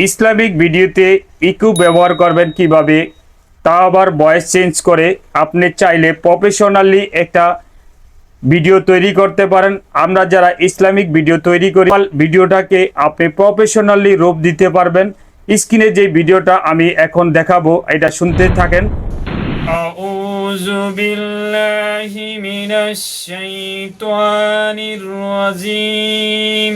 Islamic ভিডিওতে ইকু ব্যবহার করবেন কিভাবে তা আবার ভয়েস চেঞ্জ করে আপনি চাইলে প্রফেশনালি একটা ভিডিও তৈরি করতে পারেন আমরা যারা ইসলামিক ভিডিও তৈরি করি ভিডিওটাকে আপনি প্রফেশনালি রূপ দিতে পারবেন স্ক্রিনে যে ভিডিওটা আমি এখন দেখাবো এটা শুনতে থাকেন أعوذ بالله من الشيطان الرجيم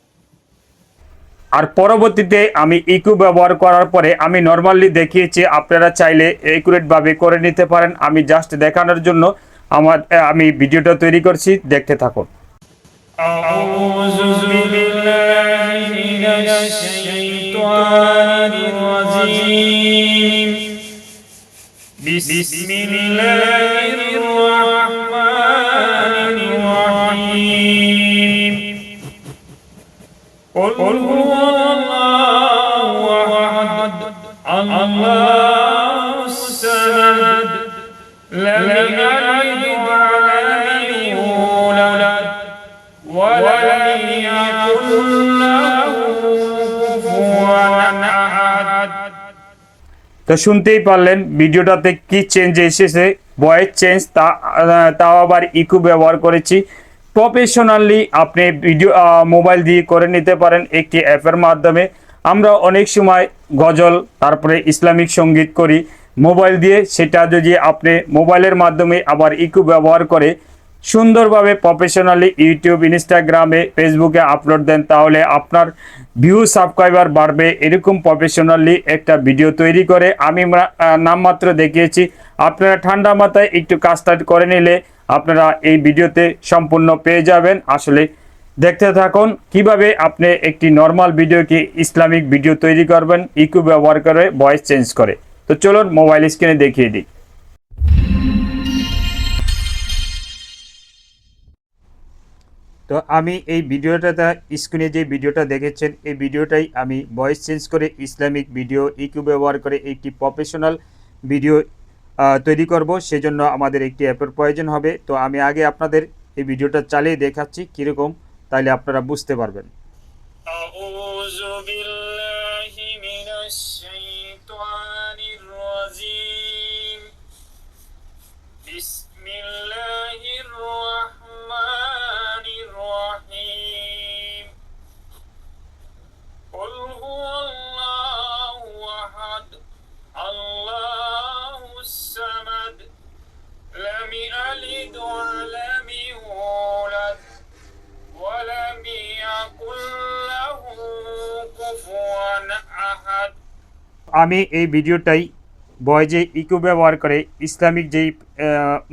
আর পরবর্তীতে আমি ইকু ব্যবহার করার পরে আমি নর্মালি দেখিয়েছি আপনারা চাইলে একুরেটভাবে করে নিতে পারেন আমি জাস্ট দেখানোর জন্য আমার আমি ভিডিওটা তৈরি করছি দেখতে থাকুন أعوذ بالله من الشيطان الرجيم بسم الله الرحمن قل هو الله أحد الله الصمد لم يلد ولم يولد ولم يكن له كفوا أحد তো শুনতেই পারলেন ভিডিওটাতে কি চেঞ্জ এসেছে ভয়েস চেঞ্জ তা আহ, তাও আবার ইকু ব্যবহার করেছি প্রফেশনালি আপনি ভিডিও মোবাইল দিয়ে করে নিতে পারেন একটি অ্যাপের মাধ্যমে। আমরা অনেক সময় গজল, তারপরে ইসলামিক সংগীত করি। মোবাইল দিয়ে সেটা যদি আপনি মোবাইলের মাধ্যমে আবার ইকু ব্যবহার করে সুন্দরভাবে প্রফেশনালি ইউটিউব ইনস্টাগ্রামে ফেসবুকে আপলোড দেন, তাহলে আপনার ভিউ সাবস্ক্রাইবার বাড়বে। এরকম প্রফেশনালি একটা ভিডিও তৈরি করে। আমি নামমাত্র দেখিয়েছি। আপনারা ঠান্ডা মাথায় একটু কাজটা করে নিলে আপনারা এই ভিডিওতে সম্পূর্ণ পেয়ে যাবেন। আসলে দেখতে থাকুন, কীভাবে আপনি একটি নর্মাল ভিডিওকে ইসলামিক ভিডিও তৈরি করবেন ইকু ব্যবহার করে ভয়েস চেঞ্জ করে। তো চলুন মোবাইল স্ক্রিনে দেখিয়ে দিই। তো আমি এই ভিডিওটাতে স্ক্রিনে যে ভিডিওটা দেখেছেন, এই ভিডিওটাই আমি ভয়েস চেঞ্জ করে, ইসলামিক ভিডিও ইকু ব্যবহার করে, একটি প্রফেশনাল ভিডিও তৈরি করব। সেজন্য আমাদের একটি অ্যাপের প্রয়োজন হবে। তো আমি আগে আপনাদের এই ভিডিওটা চালিয়ে দেখাচ্ছি কীরকম তাহলে আপনারা বুঝতে পারবেন। আমি এই ভিডিওটাই বয়েজে ইকো ব্যবহার করে, ইসলামিক যেই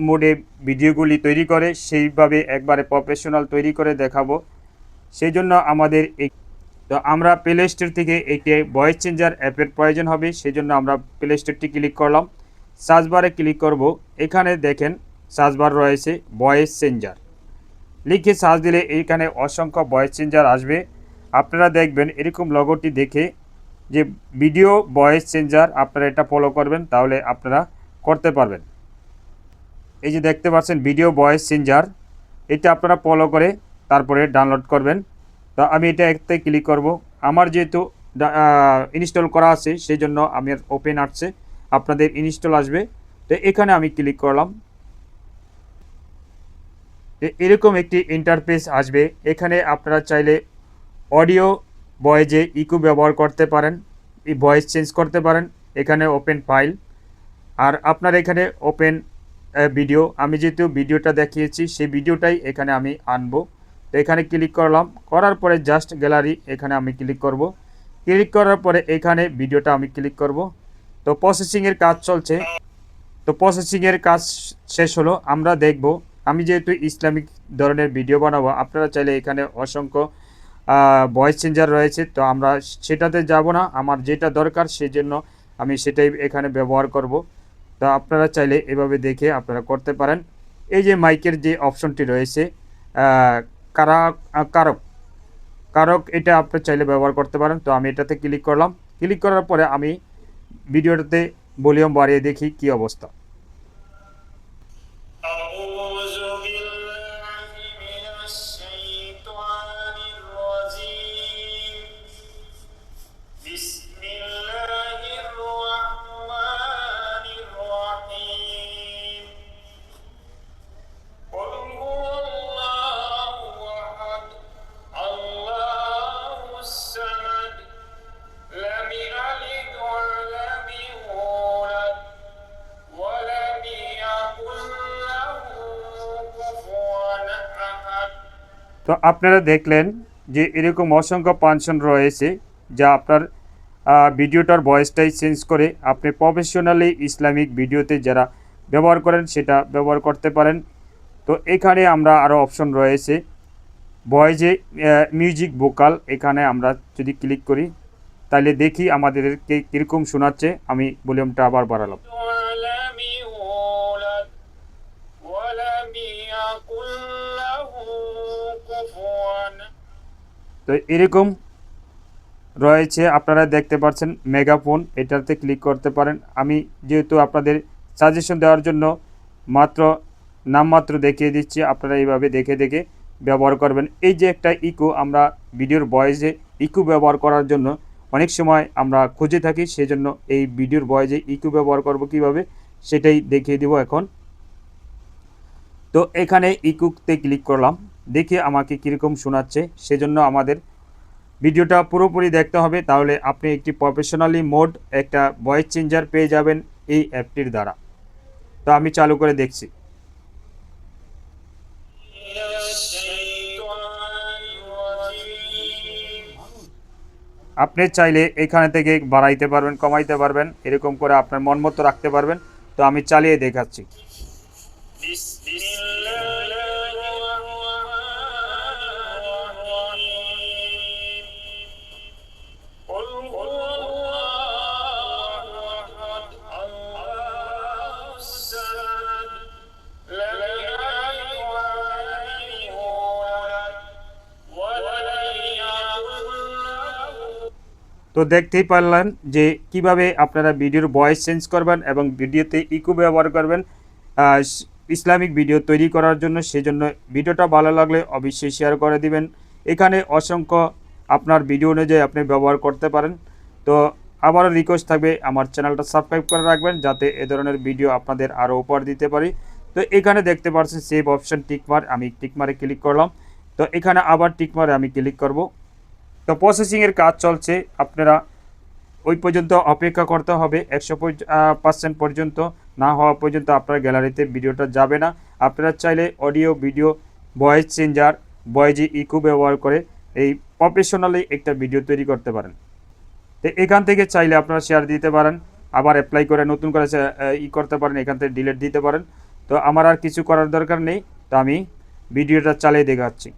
মোডে ভিডিওগুলি তৈরি করে, সেইভাবে একবারে প্রফেশনাল তৈরি করে দেখাবো। সেই জন্য আমাদের এই তো আমরা প্লে স্টোর থেকে একটি ভয়েস চেঞ্জার অ্যাপের প্রয়োজন হবে, সেই জন্য আমরা প্লে স্টোরটি ক্লিক করলাম। সার্চ বারে ক্লিক করব। এখানে দেখেন সার্চ বার রয়েছে ভয়েস চেঞ্জার লিখে সার্চ দিলে এইখানে অসংখ্য ভয়েস চেঞ্জার আসবে। আপনারা দেখবেন এরকম লগোটি দেখে যে ভিডিও ভয়েস চেঞ্জার আপনারা এটা ফলো করবেন, তাহলে আপনারা করতে পারবেন। এই যে দেখতে পাচ্ছেন ভিডিও ভয়েস চেঞ্জার এটা আপনারা ফলো করে তারপরে ডাউনলোড করবেন। তো আমি এটা একতে ক্লিক করব। আমার যেহেতু ইনস্টল করা আছে সেই জন্য আমি ওপেন আসছে। আপনাদের ইনস্টল আসবে। তো এখানে আমি ক্লিক করলাম। এরকম একটি ইন্টারফেস আসবে। এখানে আপনারা চাইলে অডিও ভয়েজে ইকো ব্যবহার করতে পারেন, এই ভয়েস চেঞ্জ করতে পারেন, এখানে ওপেন ফাইল আর আপনার এখানে ওপেন ভিডিও আমি যেহেতু ভিডিওটা দেখিয়েছি, সেই ভিডিওটাই এখানে আমি আনব। তো এখানে ক্লিক করলাম। করার পরে জাস্ট গ্যালারি এখানে আমি ক্লিক করব। ক্লিক করার পরে এখানে ভিডিওটা আমি ক্লিক করব। তো প্রসেসিংয়ের কাজ চলছে। তো প্রসেসিংয়ের কাজ শেষ হলো। আমরা দেখব। আমি যেহেতু ইসলামিক ধরনের ভিডিও বানাবো, আপনারা চাইলে এখানে অসংখ্য ভয়েস চেঞ্জার রয়েছে, তো আমরা সেটাতে যাব না। আমার যেটা দরকার সেজন্য আমি সেটাই এখানে ব্যবহার করব। তো আপনারা চাইলে এভাবে দেখে আপনারা করতে পারেন। এই যে মাইকের যে অপশনটি রয়েছে কারা কারক। কারক এটা আপনি চাইলে ব্যবহার করতে পারেন। তো আমি এটাতে ক্লিক করলাম। ক্লিক করার পরে আমি ভিডিওটাতে ভলিউম বাড়িয়ে দেখি কি অবস্থা। তো আপনারা দেখলেন যে এরকম অসংখ্য ফাংশন রয়েছে যা আপনার ভিডিওটার ভয়েসটাই চেঞ্জ করে আপনি প্রফেশনালি ইসলামিক ভিডিওতে যারা ব্যবহার করেন সেটা ব্যবহার করতে পারেন। তো এখানে আমরা আরও অপশন রয়েছে। ভয়েসে মিউজিক ভোকাল এখানে আমরা যদি ক্লিক করি তাহলে দেখি আমাদেরকে কীরকম শোনাচ্ছে, আমি ভলিউমটা আবার বাড়ালাম। তো এরকম রয়েছে, আপনারা দেখতে পাচ্ছেন মেগাফোন এটাতে ক্লিক করতে পারেন। আমি যেহেতু আপনাদের সাজেশন দেওয়ার জন্য মাত্র নামমাত্র দেখিয়ে দিচ্ছি, আপনারা এইভাবে দেখে দেখে ব্যবহার করবেন। এই যে একটা ইকো আমরা ভিডিওর ভয়েসে ইকো ব্যবহার করার জন্য অনেক সময় আমরা খুঁজে থাকি, সেজন্য এই ভিডিওর ভয়েসে ইকো ব্যবহার করব কীভাবে, সেটাই দেখিয়ে দিব এখন। তো এখানে ইকুতে ক্লিক করলাম। দেখে আমাকে কীরকম শোনাচ্ছে, সেজন্য আমাদের ভিডিওটা পুরোপুরি দেখতে হবে। তাহলে আপনি একটি প্রফেশনালি মোড একটা ভয়েস চেঞ্জার পেয়ে যাবেন এই অ্যাপটির দ্বারা। তো আমি চালু করে দেখছি। আপনি চাইলে এখানে থেকে বাড়াইতে পারবেন, কমাইতে পারবেন, এরকম করে আপনার মন মতো রাখতে পারবেন। তো আমি চালিয়ে দেখাচ্ছি। তো দেখতেই পারলেন যে কীভাবে আপনারা ভিডিওর ভয়েস চেঞ্জ করবেন এবং ভিডিওতে ইকো ব্যবহার করবেন ইসলামিক ভিডিও তৈরি করার জন্য। সেজন্য ভিডিওটা ভালো লাগলে অবশ্যই শেয়ার করে দিবেন। এখানে অসংখ্য আপনার ভিডিও অনুযায়ী আপনি ব্যবহার করতে পারেন। তো আবারও রিকোয়েস্ট থাকবে, আমার চ্যানেলটা সাবস্ক্রাইব করে রাখবেন যাতে এ ধরনের ভিডিও আপনাদের আরও উপহার দিতে পারি। তো এখানে দেখতে পাচ্ছেন সেভ অপশন টিকমার আমি টিকমারে ক্লিক করলাম। তো এখানে আবার টিকমারে আমি ক্লিক করব। তো প্রসেসিংয়ের কাজ চলছে। আপনারা ওই পর্যন্ত অপেক্ষা করতে হবে। একশো পার্সেন্ট পর্যন্ত না হওয়া পর্যন্ত আপনার গ্যালারিতে ভিডিওটা যাবে না। আপনারা চাইলে audio, video, voice changer, ভয়েজে, eco ব্যবহার করে এই প্রফেশনালি একটা ভিডিও তৈরি করতে পারেন। তো এখান থেকে চাইলে আপনারা শেয়ার দিতে পারেন। আবার অ্যাপ্লাই করে নতুন করে ই করতে পারেন। এখান থেকে ডিলিট দিতে পারেন। তো আমার আর কিছু করার দরকার নেই। তো আমি ভিডিওটা চালিয়ে দেখাচ্ছি।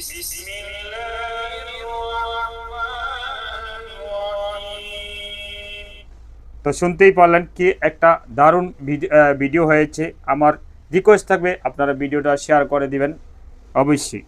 بسم الله الرحمن الرحيم তো শুনতেই পারলেন কি একটা দারুণ ভিডি- আহ, ভিডিও হয়েছে আমার রিকোয়েস্ট থাকবে আপনারা ভিডিওটা শেয়ার করে দিবেন অবশ্যই